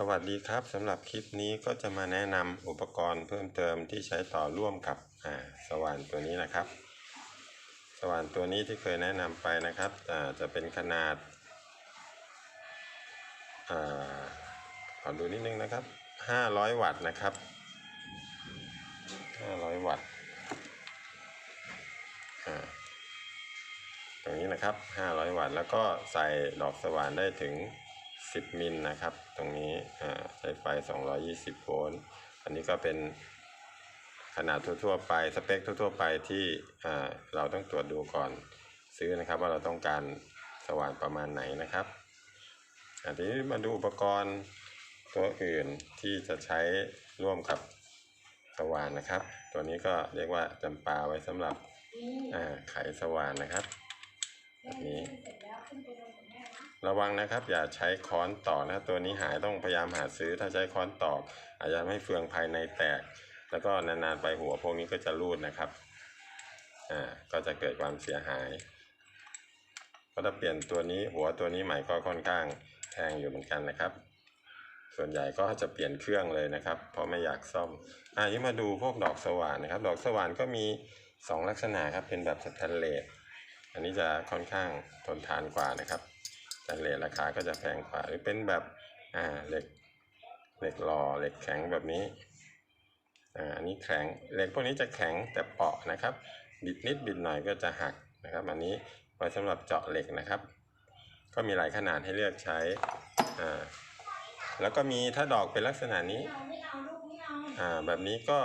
สวัสดีครับสำหรับคลิปนี้ก็จะมาแนะนำอุปกรณ์เพิ่มเติมที่ใช้ต่อร่วมกับสว่านตัวนี้นะครับ สว่านตัวนี้ที่เคยแนะนำไปนะครับจะเป็นขนาดอขอดูนิดนึงนะครับ 500 วัตต์นะครับ 500 วัตต์ตรงนี้นะครับ 500 วัตต์แล้วก็ใส่ดอกสว่านได้ถึง 10 มิลนะครับ ตรงนี้ใช้ไฟ 220 โวลต์ อันนี้ก็เป็นขนาดทั่วๆไป สเปคทั่วๆไปที่เราต้องตรวจดูก่อนซื้อนะครับว่าเราต้องการสว่านประมาณไหนนะครับอันนี้มาดูอุปกรณ์ตัวอื่นที่จะใช้ร่วมกับสว่านนะครับ ตัวนี้ก็เรียกว่าจำปาไว้สำหรับไขสว่านนะครับแบบนี้ ระวังนะครับ อย่าใช้ค้อนตอกนะตัวนี้หายต้องพยายามหาซื้อ ถ้าใช้ค้อนตอกอาจจะทำให้เฟืองภายในแตก แล้วก็นานๆไปหัวพวกนี้ก็จะรูดนะครับอ่าก็จะเกิดความเสียหายก็ถ้าเปลี่ยนตัวนี้หัวตัวนี้ใหม่ก็ค่อนข้างแพงอยู่เหมือนกันนะครับ ส่วนใหญ่ก็จะเปลี่ยนเครื่องเลยนะครับ เพราะไม่อยากซ่อมอ่านี้มาดูพวกดอกสว่านนะครับ ดอกสว่านก็มีสองลักษณะครับเป็นแบบสแตนเลสอันนี้จะค่อนข้างทนทานกว่านะครับ แตนเลสราคาก็จะแพงกว่าหรือเป็นแบบอ่าเหล็กเหล็กหล่อเหล็กแข็งแบบนี้อ่าอันนี้แข็งเหล็กพวกนี้จะแข็งแต่เปราะนะครับ บิดนิดบิดหน่อยก็จะหักนะครับ อันนี้ไว้สำหรับเจาะเหล็กนะครับ ก็มีหลายขนาดให้เลือกใช้อ่าแล้วก็มีถ้าดอกเป็นลักษณะนี้อ่าแบบนี้ก็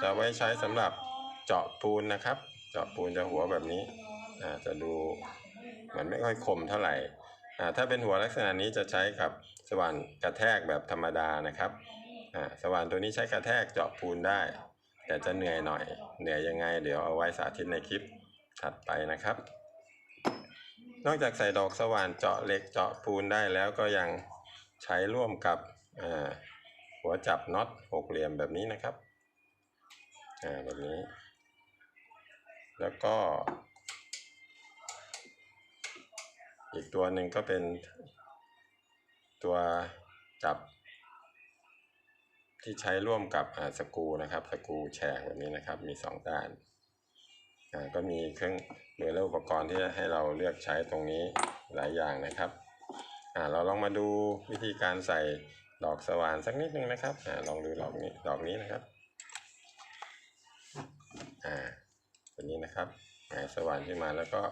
จะไว้ใช้สำหรับเจาะปูนนะครับ เจาะปูนจะหัวแบบนี้อ่าจะดูเหมือนไม่ค่อยคมเท่าไหร่ ถ้าเป็นหัวลักษณะนี้จะใช้กับสว่านกระแทกแบบธรรมดานะครับอ่าสว่านตัวนี้ใช้กระแทกเจาะปูนได้ แต่จะเหนื่อยหน่อย เหนื่อยยังไง เดี๋ยวเอาไว้สาธิตในคลิปถัดไปนะครับ นอกจากใส่ดอกสว่านเจาะเหล็กเจาะปูนได้แล้วก็ยังใช้ร่วมกับอ่าหัวจับน็อตหกเหลี่ยมแบบนี้นะครับอ่าแบบนี้ แล้วก็ อีกตัวหนึ่งก็เป็นตัวจับ ที่ใช้ร่วมกับสกูนะครับสกูแฉกแบบนี้นะครับ มีสองด้านก็มีเครื่องมือและอุปกรณ์ที่จะให้เราเลือกใช้ตรงนี้หลายอย่างนะครับเราลองมาดูวิธีการใส่ดอกสว่านสักนิดนึงนะครับอลองดูดอกนี้ดอกนี้นะครับอ่าตัวนี้นะครับหงายสว่านขึ้นมาแล้วก็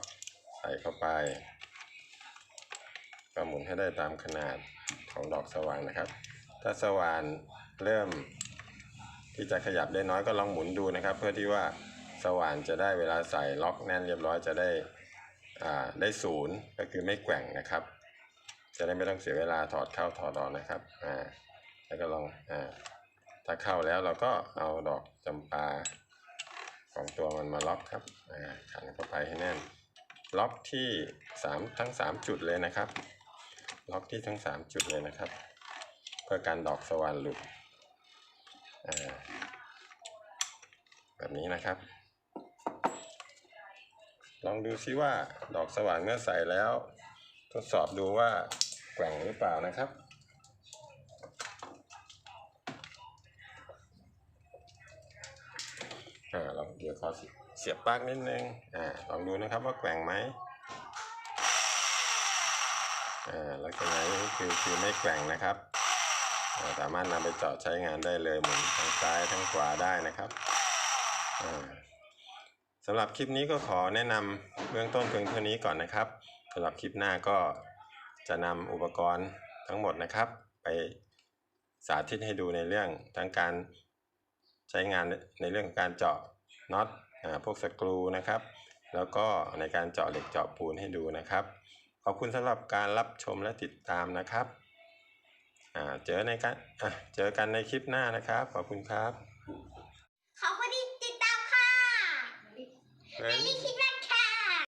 ใส่เข้าไป ก็หมุนให้ได้ตามขนาดของดอกสว่านนะครับ ถ้าสว่านเริ่ม ที่จะขยับได้น้อยก็ลองหมุนดูนะครับ เพื่อที่ว่าสว่านจะได้เวลาใส่ล็อกแน่นเรียบร้อยจะได้อ่าได้ศูนย์ก็คือไม่แกว่งนะครับ จะได้ไม่ต้องเสียเวลาถอดเข้าถอดออกนะครับอ่าแล้วก็ลองอ่าถ้าเข้าแล้วเราก็เอาดอกจำปาของตัวมันมาล็อกครับอ่าขันเข้าไปให้แน่น ล็อกที่สามทั้งสามจุดเลยนะครับ ล็อกที่ทั้งสามจุดเลยนะครับ เพื่อการดอกสว่านหลุดแบบนี้นะครับ ลองดูซิว่าดอกสว่านเมื่อใส่แล้ว ทดสอบดูว่าแกว่งหรือเปล่านะครับอ่าลองเดี๋ยวขอเสียบปลั๊กนิดนึงอ่าลองดูนะครับว่าแกว่งไหม ลักษณะนี้คือคือไม่แกว่งนะครับ สามารถนำไปเจาะใช้งานได้เลยหมุนทางซ้ายทั้งขวาได้นะครับอ่าสำหรับคลิปนี้ก็ขอแนะนำเบื้องต้นเพียงเท่านี้ก่อนนะครับสำหรับคลิปหน้าก็จะนำอุปกรณ์ทั้งหมดนะครับ ไปสาธิตให้ดูในเรื่องทั้งการใช้งานในเรื่องของการเจาะน็อตอ่าพวกสกรูนะครับ แล้วก็ในการเจาะเหล็กเจาะปูนให้ดูนะครับ ขอบคุณสำหรับการรับชมและติดตามนะครับอ่าเจอในการอะเจอกันในคลิปหน้านะครับ ขอบคุณครับ ขอบคุณที่ติดตามค่ะเฮ้ยไม่ได้คิ